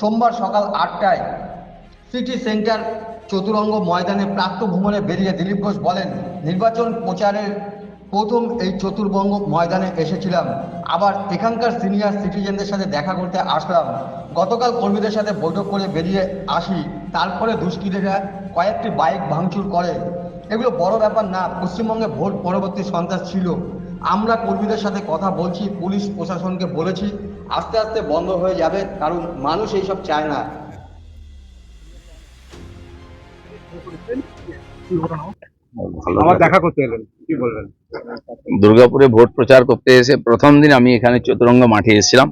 সোমবার সকাল আটটায় সিটি সেন্টার চতুরঙ্গ ময়দানে প্রাপ্ত ভ্রমণে বেরিয়ে দিলীপ ঘোষ বলেন, নির্বাচন প্রচারের প্রথম এই চতুর্বঙ্গ ময়দানে এসেছিলাম। আবার এখানকার সিনিয়র সিটিজেনদের সাথে দেখা করতে আসলাম। গতকাল কর্মীদের সাথে বৈঠক করে বেরিয়ে আসি। তারপরে দুষ্কৃতীরা কয়েকটি বাইক ভাঙচুর করে। এগুলো বড় ব্যাপার না, পশ্চিমবঙ্গে ভোট পরবর্তী সন্ত্রাস ছিল। আমরা কর্মীদের সাথে কথা বলছি পুলিশ প্রশাসনকে বলেছি আস্তে আস্তে বন্ধ হয়ে যাবে কারণ মানুষ এইসব চায় না। আমার দেখা করতে এলেন কি বলবেন? দুর্গাপুরে ভোট প্রচার করতে এসে প্রথম দিন আমি এখানে চতুরঙ্গ মাঠে এসেছিলাম।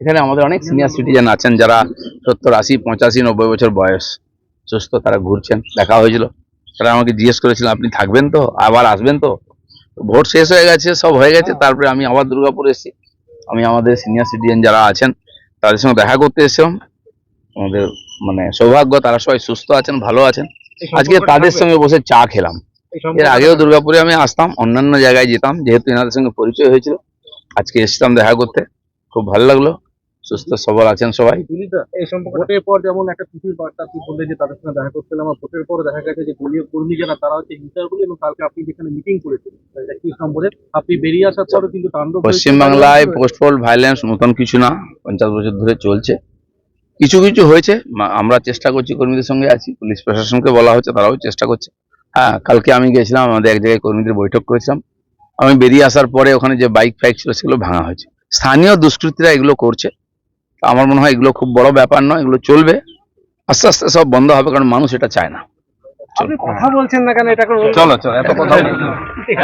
এখানে আমাদের অনেক সিনিয়র সিটিজেন আছেন যারা সত্তর আশি পঁচাশি নব্বই বছর বয়স। সুস্থ তারা ঘুরছেন দেখা হয়েছিল। তারা আমাকে জিজ্ঞেস করেছিলেন আপনি থাকবেন তো? আবার আসবেন তো? ভোট শেষ হয়ে গেছে সব হয়ে গেছে। তারপরে আমি আবার দুর্গাপুর এসেছি। আমি আমাদের সিনিয়র সিটিজেন যারা আছেন তাদের সঙ্গে দেখা করতে এসেছিলাম। আমাদের মানে সৌভাগ্য তারা সবাই সুস্থ আছেন ভালো আছেন। আজকে তাদের সঙ্গে বসে চা খেলাম। এর আগেও দুর্গাপুরে আমি আসতাম অন্যান্য জায়গায় যেতাম যেহেতু এনাদের সঙ্গে পরিচয় হয়েছিল। আজকে এসেছিলাম দেখা করতে। খুব ভালো লাগল। সুস্থ সবল আছেন সবাই? এই সম্পর্ক পর যেমন একটা খুশির বার্তা আপনি বললেন যে তাদের সঙ্গে দেখা করতে এলাম ভোটের পর দেখা গেছে যে দলীয় কর্মী যারা তারা হচ্ছে হিংসাগুলি এবং কালকে আপনি যেখানে মিটিং করেছিলেন একই সম্পর্কে আপনি বেরিয়ে আসার পরও কিন্তু তাণ্ডব পশ্চিমবাংলায় পোস্ট ভাইলেন্স নতুন কিছু না পঞ্চাশ বছর ধরে চলছে। কিছু কিছু হয়েছে মা- আমরা চেষ্টা করছি কর্মীদের সঙ্গে আছি পুলিশ প্রশাসনকে বলা হচ্ছে তারাও চেষ্টা করছে। হ্যাঁ কালকে আমি গেছিলাম আমাদের এক জায়গায় কর্মীদের বৈঠক করেছিলাম। আমি বেরিয়ে আসার পরে ওখানে যে বাইক ফাইক ছিল সেগুলো ভাঙা হয়েছে। স্থানীয় দুষ্কৃতীরা এগুলো করছে। আমার মনে হয় এগুলো খুব বড় ব্যাপার নয় এগুলো চলবে। আস্তে আস্তে সব বন্ধ হবে কারণ মানুষ এটা চায় না। আপনি কথা বলছেন না কেন? এটা চলো চলো এত কথা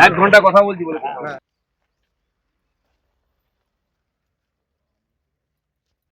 এক ঘণ্টা কথা বলছি বলে।